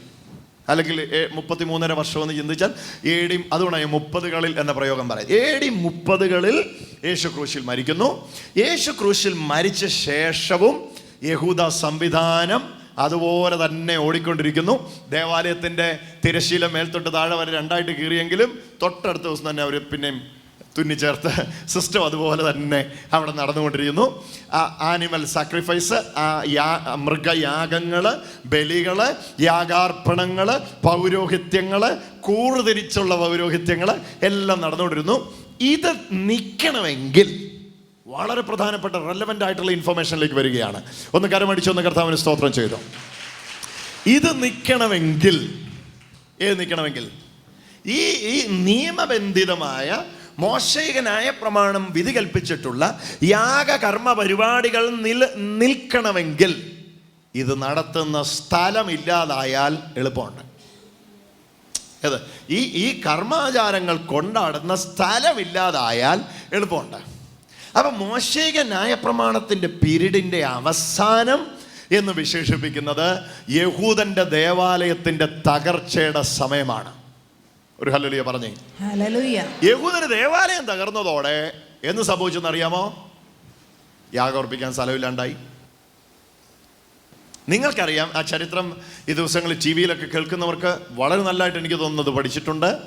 അല്ലെങ്കിൽ മുപ്പത്തി മൂന്നര വർഷം എന്ന് ചിന്തിച്ചാൽ എ ഡി അതുകൊണ്ടാണ് മുപ്പതുകളിൽ എന്ന പ്രയോഗം പറയാം. എ ഡി മുപ്പതുകളിൽ യേശു ക്രൂശിൽ മരിക്കുന്നു. യേശു ക്രൂശിൽ മരിച്ച ശേഷവും യഹൂദ സംവിധാനം അതുപോലെ തന്നെ ഓടിക്കൊണ്ടിരിക്കുന്നു. ദേവാലയത്തിന്റെ തിരശീല മേൽത്തൊട്ട് താഴെ വരെ രണ്ടായിട്ട് കീറിയെങ്കിലും തൊട്ടടുത്ത ദിവസം തന്നെ അവർ പിന്നെയും തുന്നിച്ചേർത്ത് സിസ്റ്റം അതുപോലെ തന്നെ അവിടെ നടന്നുകൊണ്ടിരിക്കുന്നു. ആ ആനിമൽ സാക്രിഫൈസ് ആ യാ മൃഗയാഗങ്ങൾ ബലികൾ യാഗാർപ്പണങ്ങൾ പൗരോഹിത്യങ്ങൾ കൂറുതിരിച്ചുള്ള പൗരോഹിത്യങ്ങൾ എല്ലാം നടന്നുകൊണ്ടിരുന്നു. ഇത് നിൽക്കണമെങ്കിൽ വളരെ പ്രധാനപ്പെട്ട റെലവന്റ് ആയിട്ടുള്ള ഇൻഫർമേഷനിലേക്ക് വരികയാണ്. ഒന്ന് കരമടിച്ച് ഒന്ന് കർത്താവിന് സ്തോത്രം ചെയ്തു. ഇത് നിൽക്കണമെങ്കിൽ ഏത് നിൽക്കണമെങ്കിൽ ഈ ഈ നിയമബന്ധിതമായ മോശകനായ പ്രമാണം വിധി കൽപ്പിച്ചിട്ടുള്ള യാഗകർമ്മ പരിപാടികൾ നിൽ നിൽക്കണമെങ്കിൽ ഇത് നടത്തുന്ന സ്ഥലമില്ലാതായാൽ എളുപ്പമുണ്ട്. ഏത്? ഈ ഈ കർമാചാരങ്ങൾ കൊണ്ടാടുന്ന സ്ഥലമില്ലാതായാൽ എളുപ്പമുണ്ട്. അപ്പം ന്യായ ന്യായപ്രമാണത്തിന്റെ പീരീഡിന്റെ അവസാനം എന്ന് വിശേഷിപ്പിക്കുന്നത് യഹൂദന്റെ ദേവാലയത്തിന്റെ തകർച്ചയുടെ സമയമാണ്. ഒരു ഹലലിയ പറഞ്ഞേ. യഹൂദന്റെ യഹൂദന് ദേവാലയം തകർന്നതോടെ എന്ന് സംഭവിച്ചെന്നറിയാമോ? യാഗോർപ്പിക്കാൻ സ്ഥലമില്ലാണ്ടായി. നിങ്ങൾക്കറിയാം ആ ചരിത്രം ഈ ദിവസങ്ങളിൽ ടി വിയിലൊക്കെ കേൾക്കുന്നവർക്ക് വളരെ നല്ലതായിട്ട് എനിക്ക് തോന്നുന്നത് പഠിച്ചിട്ടുണ്ട്.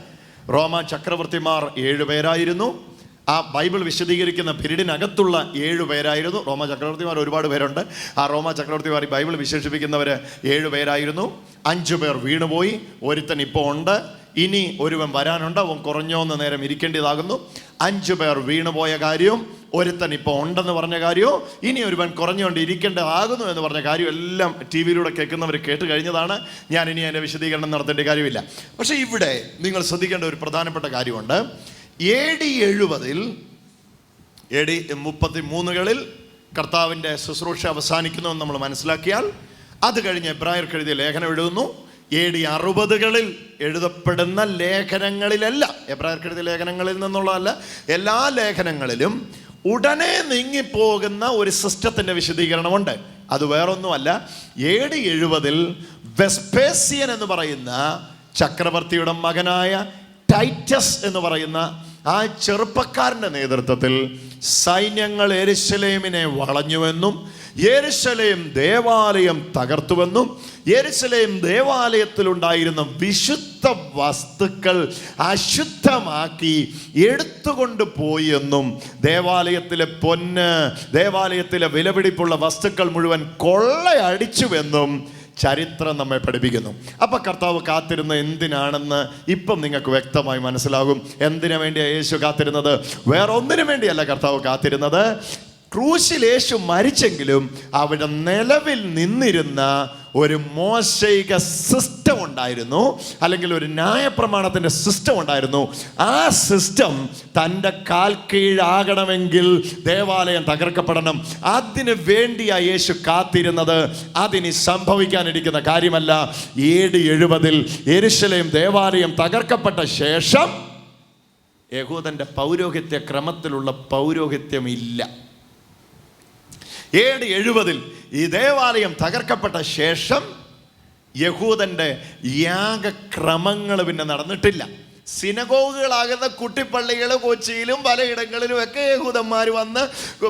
റോമ ചക്രവർത്തിമാർ ഏഴുപേരായിരുന്നു ആ ബൈബിൾ വിശദീകരിക്കുന്ന പിരീഡിനകത്തുള്ള ഏഴ് പേരായിരുന്നു. റോമ ചക്രവർത്തിമാർ ഒരുപാട് പേരുണ്ട്. ആ റോമ ചക്രവർത്തിമാർ ബൈബിൾ വിശേഷിപ്പിക്കുന്നവർ ഏഴ് പേരായിരുന്നു. അഞ്ചു പേർ വീണുപോയി. ഒരുത്തൻ ഇപ്പോൾ ഉണ്ട്. ഇനി ഒരുവൻ വരാനുണ്ട്. അവൻ കുറഞ്ഞോന്ന് നേരം ഇരിക്കേണ്ടതാകുന്നു. അഞ്ചു പേർ വീണുപോയ കാര്യവും ഒരുത്തൻ ഇപ്പോൾ ഉണ്ടെന്ന് പറഞ്ഞ കാര്യവും ഇനി ഒരുവൻ കുറഞ്ഞുകൊണ്ട് ഇരിക്കേണ്ടതാകുന്നു എന്ന് പറഞ്ഞ കാര്യം എല്ലാം ടി വിയിലൂടെ കേൾക്കുന്നവർ കേട്ട് കഴിഞ്ഞതാണ്. ഞാൻ ഇനി അതിന്റെ വിശദീകരണം നടത്തേണ്ട കാര്യമില്ല. പക്ഷേ ഇവിടെ നിങ്ങൾ ശ്രദ്ധിക്കേണ്ട ഒരു പ്രധാനപ്പെട്ട കാര്യമുണ്ട്. എ ഡി എഴുപതിൽ എ ഡി മുപ്പത്തി മൂന്നുകളിൽ കർത്താവിന്റെ ശുശ്രൂഷ അവസാനിക്കുന്നു എന്ന് നമ്മൾ മനസ്സിലാക്കിയാൽ അത് കഴിഞ്ഞ് എബ്രായർക്ക് എഴുതിയ ലേഖനം എഴുതുന്നു. എ ഡി അറുപതുകളിൽ എഴുതപ്പെടുന്ന ലേഖനങ്ങളിലല്ല എബ്രായർക്ക് എഴുതിയ ലേഖനങ്ങളിൽ നിന്നുള്ളതല്ല എല്ലാ ലേഖനങ്ങളിലും ഉടനെ നീങ്ങിപ്പോകുന്ന ഒരു സിസ്റ്റത്തിന്റെ വിശദീകരണമുണ്ട്. അത് വേറൊന്നുമല്ല എ ഡി എഴുപതിൽ വെസ്പേസിയൻ എന്ന് പറയുന്ന ചക്രവർത്തിയുടെ മകനായ ടൈറ്റസ് എന്ന് പറയുന്ന ആ ചെറുപ്പക്കാരന്റെ നേതൃത്വത്തിൽ സൈന്യങ്ങൾ എരുശലേമിനെ വളഞ്ഞുവെന്നും എരിശലേം ദേവാലയം തകർത്തുവെന്നും എരിശലേം ദേവാലയത്തിലുണ്ടായിരുന്ന വിശുദ്ധ വസ്തുക്കൾ അശുദ്ധമാക്കി എടുത്തുകൊണ്ട് പോയി എന്നും ദേവാലയത്തിലെ പൊന്ന് ദേവാലയത്തിലെ വിലപിടിപ്പുള്ള വസ്തുക്കൾ മുഴുവൻ കൊള്ളയടിച്ചുവെന്നും ചരിത്രം നമ്മെ പഠിപ്പിക്കുന്നു. അപ്പം കർത്താവ് കാത്തിരുന്ന എന്തിനാണെന്ന് ഇപ്പം നിങ്ങൾക്ക് വ്യക്തമായി മനസ്സിലാകും. എന്തിനു വേണ്ടിയാണ് യേശു കാത്തിരുന്നത്? വേറെ ഒന്നിനു വേണ്ടിയല്ല കർത്താവ് കാത്തിരുന്നത്. ക്രൂശിൽ യേശു മരിച്ചെങ്കിലും അവിടെ നിലവിൽ നിന്നിരുന്ന ഒരു മോശയിക സിസ്റ്റം ഉണ്ടായിരുന്നു അല്ലെങ്കിൽ ഒരു ന്യായപ്രമാണത്തിന്റെ സിസ്റ്റം ഉണ്ടായിരുന്നു. ആ സിസ്റ്റം തന്റെ കാൽ കീഴാകണമെങ്കിൽ ദേവാലയം തകർക്കപ്പെടണം. അതിന് വേണ്ടിയാ യേശു കാത്തിരുന്നത്. അതിനി സംഭവിക്കാനിരിക്കുന്ന കാര്യമല്ല. ഏഴ് എഴുപതിൽ എരിശലയും ദേവാലയം തകർക്കപ്പെട്ട ശേഷം യഹൂദന്റെ പൗരോഹിത്യ ക്രമത്തിലുള്ള പൗരോഹിത്യം ഇല്ല. ഏഴ് എഴുപതിൽ ഈ ദേവാലയം തകർക്കപ്പെട്ട ശേഷം യഹൂദന്റെ യാഗക്രമങ്ങൾ പിന്നെ നടന്നിട്ടില്ല. സിനഗോഗുകളാകുന്ന കുട്ടിപ്പള്ളികൾ കൊച്ചിയിലും പലയിടങ്ങളിലും ഒക്കെ യഹൂദന്മാർ വന്ന്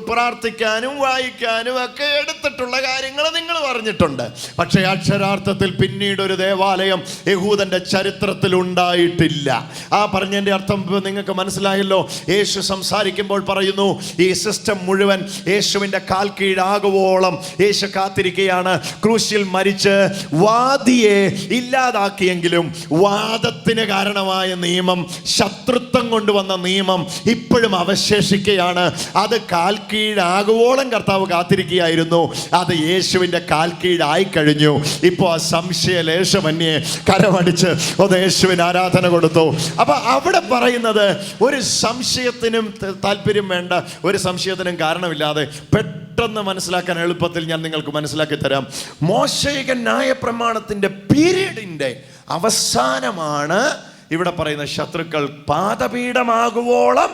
പ്രാർത്ഥിക്കാനും വായിക്കാനും ഒക്കെ എടുത്തിട്ടുള്ള കാര്യങ്ങൾ നിങ്ങൾ പറഞ്ഞിട്ടുണ്ട്. പക്ഷേ അക്ഷരാർത്ഥത്തിൽ പിന്നീട് ഒരു ദേവാലയം യഹൂദന്റെ ചരിത്രത്തിൽ ഉണ്ടായിട്ടില്ല. ആ പറഞ്ഞതിന്റെ അർത്ഥം നിങ്ങൾക്ക് മനസ്സിലായല്ലോ? യേശു സംസാരിക്കുമ്പോൾ പറയുന്നു ഈ സിസ്റ്റം മുഴുവൻ യേശുവിന്റെ കാൽ കീഴാകുവോളം യേശു കാത്തിരിക്കുകയാണ് ക്രൂശിൽ മരിച്ച് വാദിയെ ഇല്ലാതാക്കിയെങ്കിലും വാദത്തിന് കാരണമായ നിയമം ശത്രുത്വം കൊണ്ടുവന്ന നിയമം ഇപ്പോഴും അവശേഷിക്കുകയാണ്. അത് കാൽ കീഴാകുവോളം കർത്താവ് കാത്തിരിക്കുകയായിരുന്നു. അത് യേശുവിന്റെ കാൽ കീഴായി കഴിഞ്ഞു. ഇപ്പോൾ ആ സംശയ ലേശമന്യെ കരമടിച്ച് ഒന്ന് യേശുവിന് ആരാധന കൊടുത്തു. അപ്പോൾ അവിടെ പറയുന്നത് ഒരു സംശയത്തിനും താല്പര്യം വേണ്ട ഒരു സംശയത്തിനും കാരണമില്ലാതെ പെട്ടെന്ന് മനസ്സിലാക്കാൻ എളുപ്പത്തിൽ ഞാൻ നിങ്ങൾക്ക് മനസ്സിലാക്കി തരാം. മോശയിക ന്യായപ്രമാണത്തിന്റെ പീരീഡിന്റെ അവസാനമാണ് ഇവിടെ പറയുന്ന ശത്രുക്കൾ പാദപീഠമാകുവോളം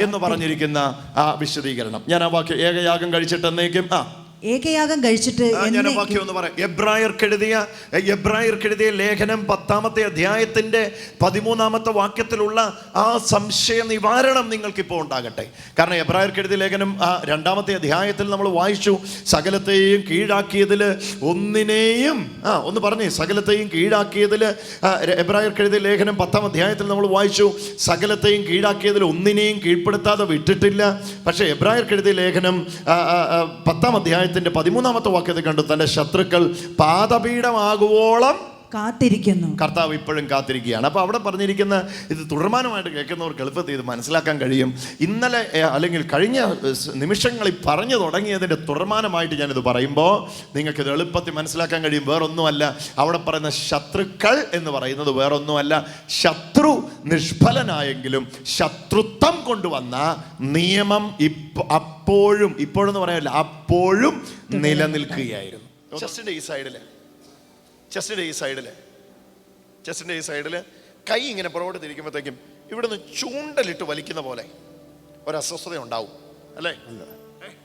എന്ന് പറഞ്ഞിരിക്കുന്ന ആ വിശദീകരണം. ഞാൻ ആ വാക്യം ഏകയാഗം കഴിച്ചിട്ട് എന്നേക്കും. ആ ഏകയാഗം കഴിച്ചിട്ട് ആ, ഞാൻ ആ എന്നേക്കും- വാക്യം ഒന്ന് പറയാം. എബ്രായർക്കെഴുതിയ എബ്രായർക്കെഴുതിയ ലേഖനം പത്താമത്തെ അധ്യായത്തിന്റെ പതിമൂന്നാമത്തെ വാക്യത്തിലുള്ള ആ സംശയ നിവാരണം നിങ്ങൾക്കിപ്പോൾ ഉണ്ടാകട്ടെ. കാരണം എബ്രായർക്കെഴുതിയ ലേഖനം ആ രണ്ടാമത്തെ അധ്യായത്തിൽ നമ്മൾ വായിച്ചു. സകലത്തെയും കീഴാക്കിയതിൽ ഒന്നിനെയും ആ ഒന്ന് പറഞ്ഞേ. സകലത്തെയും കീഴാക്കിയതിൽ എബ്രായർക്കെഴുതിയ ലേഖനം പത്താം അധ്യായത്തിൽ നമ്മൾ വായിച്ചു. സകലത്തെയും കീഴാക്കിയതിൽ ഒന്നിനെയും കീഴ്പ്പെടുത്താതെ വിട്ടിട്ടില്ല. പക്ഷേ എബ്രായർക്കെഴുതിയ ലേഖനം പത്താം ആ, അധ്യായത്തിന്റെ പതിമൂന്നാമത്തെ വാക്യത്തിൽ കണ്ടു തന്റെ ശത്രുക്കൾ പാദപീഠമാകുവോളം കാത്തിരിക്കുന്നു. കർത്താവ് ഇപ്പോഴും കാത്തിരിക്കുകയാണ്. അപ്പോൾ അവിടെ പറഞ്ഞിരിക്കുന്ന ഇത് തുടർമാനമായിട്ട് കേൾക്കുന്നവർക്ക് എളുപ്പത്തിൽ ഇത് മനസ്സിലാക്കാൻ കഴിയും. ഇന്നലെ അല്ലെങ്കിൽ കഴിഞ്ഞ നിമിഷങ്ങളിൽ പറഞ്ഞു തുടങ്ങിയതിന്റെ തുടർമാനമായിട്ട് ഞാനിത് പറയുമ്പോൾ നിങ്ങൾക്ക് ഇത് എളുപ്പത്തിൽ മനസ്സിലാക്കാൻ കഴിയും. വേറൊന്നുമല്ല അവിടെ പറയുന്ന ശത്രുക്കൾ എന്ന് പറയുന്നത് വേറൊന്നുമല്ല. ശത്രു നിഷ്ഫലനായെങ്കിലും ശത്രുത്വം കൊണ്ടുവന്ന നിയമം ഇപ്പ അപ്പോഴും ഇപ്പോഴെന്ന് പറയാനില്ല അപ്പോഴും നിലനിൽക്കുകയായിരുന്നു. ഈ സൈഡിൽ ചെസ്റ്റിന്റെ ഈ സൈഡിൽ ചെസ്റ്റിന്റെ ഈ സൈഡിൽ കൈ ഇങ്ങനെ പുറകോട്ട് തിരിക്കുമ്പോഴത്തേക്കും ഇവിടുന്ന് ചൂണ്ടലിട്ട് വലിക്കുന്ന പോലെ ഒരസ്വസ്ഥത ഉണ്ടാവും അല്ലേ?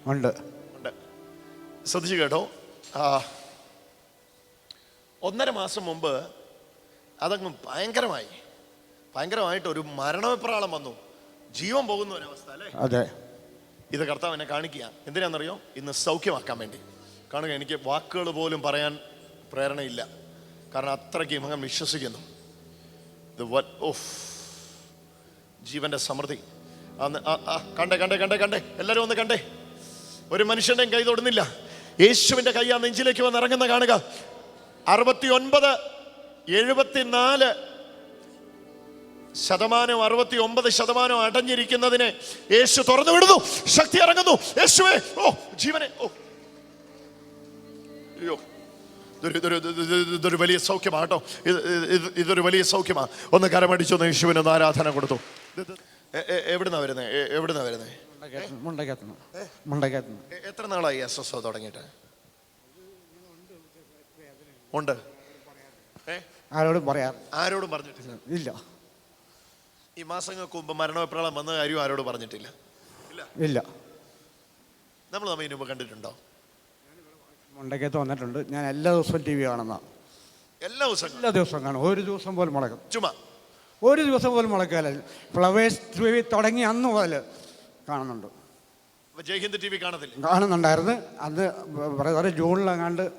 ഉണ്ട്. ഉണ്ട്. ശ്രദ്ധിച്ചു കേട്ടോ. ഒന്നര മാസം മുമ്പ് അതങ്ങ് ഭയങ്കരമായി. ഭയങ്കരമായിട്ട് ഒരു മരണവിപ്രാളം വന്നു. ജീവൻ പോകുന്ന ഒരവസ്ഥ അല്ലേ? അതെ. ഇത് കർത്താവ് എന്നെ കാണിക്കുക എന്തിനാണെന്നറിയോ? ഇന്ന് സൗഖ്യമാക്കാൻ വേണ്ടി. കാണുക എനിക്ക് വാക്കുകൾ പോലും പറയാൻ പ്രേരണയില്ല. കാരണം അത്രയ്ക്ക് മകൻ വിശ്വസിക്കുന്നു. ദ വ- ഓഫ് ജീവന്റെ സമൃദ്ധി. അന്ന് കണ്ടേ കണ്ടേ കണ്ടേ കണ്ടേ. എല്ലാവരും ഒന്ന് കണ്ടേ. ഒരു മനുഷ്യന്റെയും കൈ തൊടുന്നില്ല. യേശുവിന്റെ കൈ ആ നെഞ്ചിലേക്ക് വന്ന് ഇറങ്ങുന്ന കാണുക. അറുപത്തി ഒൻപത് എഴുപത്തിനാല് ശതമാനം അറുപത്തി ഒമ്പത് ശതമാനം അടഞ്ഞിരിക്കുന്നതിനെ യേശു തുറന്നു വിടുന്നു. ശക്തി ഇറങ്ങുന്നു. യേശുവേ ഓ ജീവനെ ഓ. അയ്യോ. ഇതൊരു ഇതൊരു ഇത് ഇത് ഇത് ഇതൊരു വലിയ സൗഖ്യമാണ് കേട്ടോ. ഇത് ഇത് ഇതൊരു വലിയ സൗഖ്യമാണ് ഒന്ന് കരമടിച്ചു ഒന്ന് യേശുവിന് ഒന്ന് ആരാധന കൊടുത്തു. എവിടുന്നാ വരുന്നത് എവിടുന്നാ വരുന്നത് എത്ര നാളായി ഒ തുടങ്ങിയിട്ട്? ഉണ്ട്. ആരോടും പറയാറ് ആരോടും പറഞ്ഞിട്ടില്ല. ഇല്ല. ഈ മാസങ്ങൾക്ക് മുമ്പ് മരണപ്രളം വന്ന കാര്യം ആരോടും പറഞ്ഞിട്ടില്ല. ഇല്ല. നമ്മൾ തമ്മിൽ ഇനി മുമ്പ് കണ്ടിട്ടുണ്ടോ? മുണ്ടക്കത്ത് വന്നിട്ടുണ്ട് ഞാൻ എല്ലാ ദിവസവും ടി വി കാണുന്ന എല്ലാ ദിവസവും. എല്ലാ ദിവസവും കാണും. ഒരു ദിവസം പോലും മുടക്കും ചുമ ഒരു ദിവസം പോലും മുടക്കാല ഫ്ലവേഴ്സ് ടി വി തുടങ്ങി അന്ന് മുതൽ കാണുന്നുണ്ട്. ജയ്ഹിന്ദ് ടി വി കാണത്തില്ല. കാണുന്നുണ്ടായിരുന്നു. അന്ന് ബ്രദർ ജൂണിലെങ്ങാണ്ട്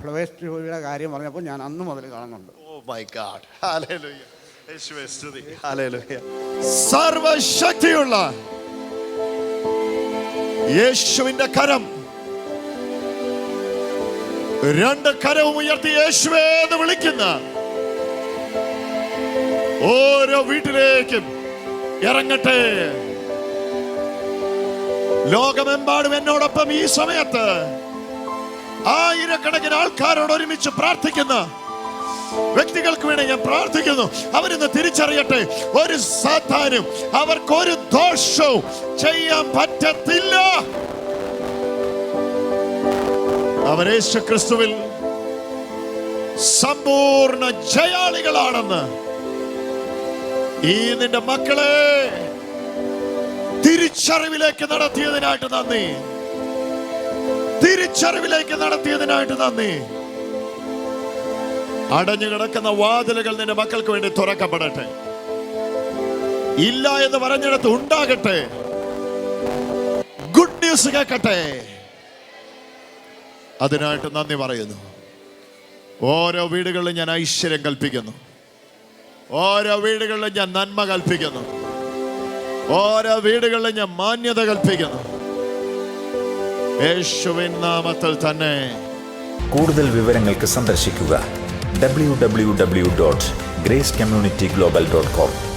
ഫ്ലവേഴ്സ് ടി വിയുടെ കാര്യം പറഞ്ഞപ്പോൾ ഞാൻ അന്ന് മുതൽ കാണുന്നുണ്ട്. Oh my god. സർവശക്തിയുള്ള യേശുവിന്റെ കരം രണ്ട് കരവും ഉയർത്തി യേശുവേ എന്ന് വിളിക്കുന്ന ഓരോ വീട്ടിലേക്കും ഇറങ്ങട്ടെ. ലോകമെമ്പാടും എന്നോടൊപ്പം ഈ സമയത്ത് ആയിരക്കണക്കിന് ആൾക്കാരോട് ഒരുമിച്ച് പ്രാർത്ഥിക്കുന്ന വ്യക്തികൾക്ക് വേണ്ടി ഞാൻ പ്രാർത്ഥിക്കുന്നു. അവരിന്ന് തിരിച്ചറിയട്ടെ ഒരു സാധാനും അവർക്കൊരു ദോഷവും ചെയ്യാൻ പറ്റത്തില്ല. അവരേശു ക്രിസ്തുവിൽ സമ്പൂർണ ജയാളികളാണെന്ന്. ഈ നിന്റെ മക്കളെ തിരിച്ചറിവിലേക്ക് നടത്തിയതിനായിട്ട് നന്ദി. തിരിച്ചറിവിലേക്ക് നടത്തിയതിനായിട്ട് നന്ദി. അടഞ്ഞു കിടക്കുന്ന വാതിലുകൾ നിന്റെ മക്കൾക്ക് വേണ്ടി തുറക്കപ്പെടട്ടെ. ഇല്ല എന്ന് പറഞ്ഞിടത്ത് ഉണ്ടാകട്ടെ. ഗുഡ് ന്യൂസ് കേൾക്കട്ടെ. അതിനായിട്ട് നന്ദി പറയുന്നു. ഓരോ വീടുകളിലും ഞാൻ ഐശ്വര്യം കൽപ്പിക്കുന്നു. ഓരോ വീടുകളിലും ഞാൻ നന്മ കൽപ്പിക്കുന്നു. ഓരോ വീടുകളിലും ഞാൻ മാന്യത കൽപ്പിക്കുന്നു. യേശുവിൻ നാമത്തിൽ തന്നെ. കൂടുതൽ വിവരങ്ങൾക്ക് സന്ദർശിക്കുക. W W W dot grace community global dot com